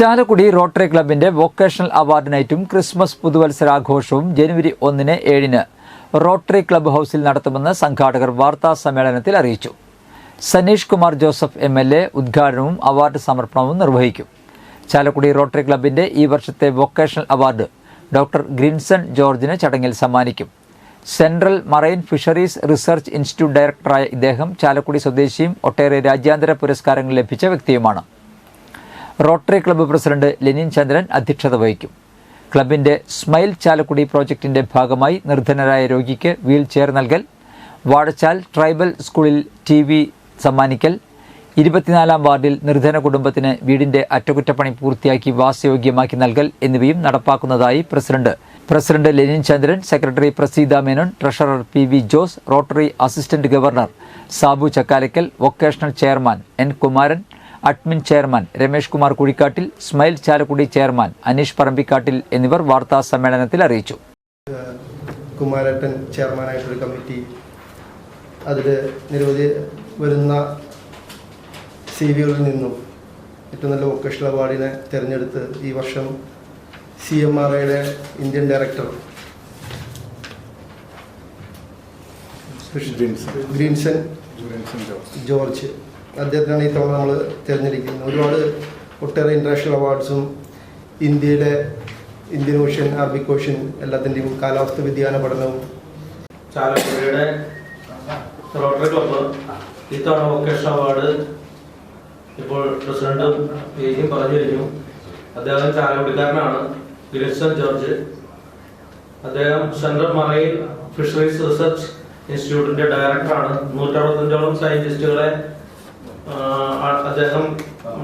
Chalakudy rotary ക്ലബിന്റെ vocational award നൈറ്റും Christmas പുതുവത്സരാഘോഷവും ജനുവരി ഒന്നിന് ഏഴിന് റോട്ടറി ക്ലബ്ബ് ഹൗസിൽ നടത്തുമെന്ന് സംഘാടകർ വാർത്താ സമ്മേളനത്തിൽ അറിയിച്ചു. Saneesh Kumar Joseph M L A ഉദ്ഘാടനവും അവാർഡ് സമർപ്പണവും നിർവഹിക്കും. ചാലക്കുടി റോട്ടറി ക്ലബിന്റെ ഈ വർഷത്തെ വൊക്കേഷണൽ അവാർഡ് ഡോക്ടർ ഗ്രിൻസൺ ജോർജിന് ചടങ്ങിൽ സമ്മാനിക്കും. Central marine fisheries research institute ഡയറക്ടറായ ഇദ്ദേഹം ചാലക്കുടി സ്വദേശിയും ഒട്ടേറെ രാജ്യാന്തര പുരസ്കാരങ്ങൾ ലഭിച്ച വ്യക്തിയുമാണ്. Rotary club president Lenin Chandran അധ്യക്ഷത വഹിക്കും. ക്ലബിന്റെ സ്മൈൽ ചാലക്കുടി പ്രോജക്റ്റിന്റെ ഭാഗമായി നിർധനരായ രോഗിക്ക് വീൽ ചെയർ നൽകൽ വാഴച്ചാൽ ട്രൈബൽ സ്കൂളിൽ ടി വി സമ്മാനിക്കൽ ഇരുപത്തിനാലാം വാർഡിൽ നിർധന കുടുംബത്തിന് വീടിന്റെ അറ്റകുറ്റപ്പണി പൂർത്തിയാക്കി വാസയോഗ്യമാക്കി നൽകൽ എന്നിവയും നടപ്പാക്കുന്നതായി president. President Lenin Chandran secretary Praseetha Menon treasurer P V Jose rotary assistant governor Sabu Chakkalakkal vocational chairman N Kumaran admin chairman Ramesh Kumar Kuzhikkattil smile Chalakudy chairman Aneesh Parambikkattil എന്നിവർ വാർത്താ സമ്മേളനത്തിൽ അറിയിച്ചു. കുമാരേട്ടൻ ചെയർമാനായിട്ടൊരു കമ്മിറ്റി അതിൽ നിരവധി വരുന്ന C വികളിൽ നിന്നും ഏറ്റവും നല്ല വൊക്കേഷണൽ അവാർഡിനെ തിരഞ്ഞെടുത്ത് ഈ വർഷം സി എം ആർ ഐയുടെ ഇന്ത്യൻ ഡയറക്ടർ ഗ്രീൻസൺ ജോർജ്. അദ്ദേഹത്തിനാണ് ഈ തവണ നമ്മൾ തിരഞ്ഞെടുക്കുന്നത്. ഒരുപാട് ഒട്ടേറെ ഇന്റർനാഷണൽ അവാർഡ്സും ഇന്ത്യയിലെ ഇന്ത്യൻ ഓഷ്യൻ അറബിക് ഓഷ്യൻ എല്ലാത്തിന്റെയും കാലാവസ്ഥ വ്യതിയാന പഠനവും. ചാലക്കുടിയുടെ റോട്ടറി ക്ലബ്ബ് ഇത്തവണ വൊക്കേഷൻ അവാർഡ് ഇപ്പോൾ പ്രസിഡന്റും പേജിയും പറഞ്ഞു കഴിഞ്ഞു അദ്ദേഹം ചാലക്കുടിക്കാരനാണ് ഗിരിസൺ ജോർജ്. അദ്ദേഹം സെൻട്രൽ മറൈൻ ഫിഷറീസ് റിസർച്ച് ഇൻസ്റ്റിറ്റ്യൂട്ടിന്റെ ഡയറക്ടറാണ് നൂറ്ററുപത്തഞ്ചോളം സയന്റിസ്റ്റുകളെ അദ്ദേഹം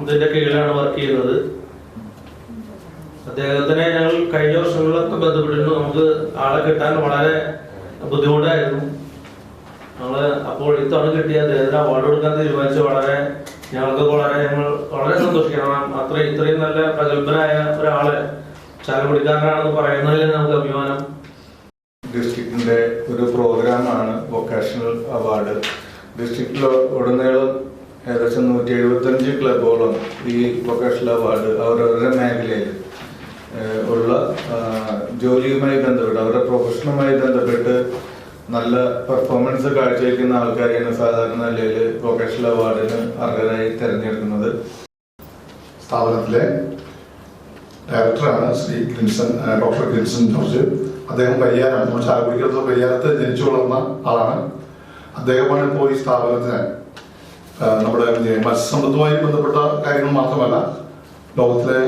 ഇതിന്റെ കീഴിലാണ് വർക്ക് ചെയ്യുന്നത്. അദ്ദേഹത്തിനെ ഞങ്ങൾ കഴിഞ്ഞ വർഷങ്ങളിലൊക്കെ ബന്ധപ്പെട്ടിരുന്നു. നമുക്ക് ആളെ കിട്ടാൻ വളരെ ബുദ്ധിമുട്ടായിരുന്നു. ഞങ്ങൾ അപ്പോൾ ഇത്തവണ കിട്ടിയ അദ്ദേഹത്തിന് അവാർഡ് കൊടുക്കാൻ തീരുമാനിച്ചു വളരെ ഞങ്ങൾക്ക് വളരെ ഞങ്ങൾ വളരെ സന്തോഷിക്കണം അത്ര ഇത്രയും നല്ല പ്രഗത്ഭനായ ഒരാളെ ചാലക്കുടിക്കാരനാണെന്ന് പറയുന്നതിൽ നമുക്ക് അഭിമാനം. ഡിസ്ട്രിക്റ്റിന്റെ ഒരു പ്രോഗ്രാമാണ് വൊക്കേഷണൽ അവാർഡ് ഡിസ്ട്രിക്റ്റിൽ ഉടനീളം ഏകദേശം നൂറ്റി എഴുപത്തഞ്ച് ക്ലബുകളും ഈ വൊക്കേഷണൽ അവാർഡ് അവരവരുടെ മേഖലയിൽ ഉള്ള ജോലിയുമായി ബന്ധപ്പെട്ട് അവരുടെ പ്രൊഫഷനുമായി ബന്ധപ്പെട്ട് നല്ല പെർഫോമൻസ് കാഴ്ചവെക്കുന്ന ആൾക്കാരെയാണ് സാധാരണ നിലയിൽ വൊക്കേഷണൽ അവാർഡിന് അർഹരായി തിരഞ്ഞെടുക്കുന്നത്. സ്ഥാപനത്തിലെ ഡയറക്ടറാണ് ശ്രീ ഗ്രിൻസൺ ഡോക്ടർ ഗ്രിൻസൺ ജോർജ്. അദ്ദേഹം പരിയാരാണ് നമ്മൾ ചാലക്കുടിക്കടുത്ത് പരിയാരത്ത് ജനിച്ചു വളർന്ന ആളാണ്. അദ്ദേഹമാണ് ഇപ്പോൾ ഈ സ്ഥാപനത്തിന് നമ്മുടെ മത്സ്യസമ്പത്തുമായി ബന്ധപ്പെട്ട കാര്യങ്ങൾ മാത്രമല്ല ലോകത്തിലെ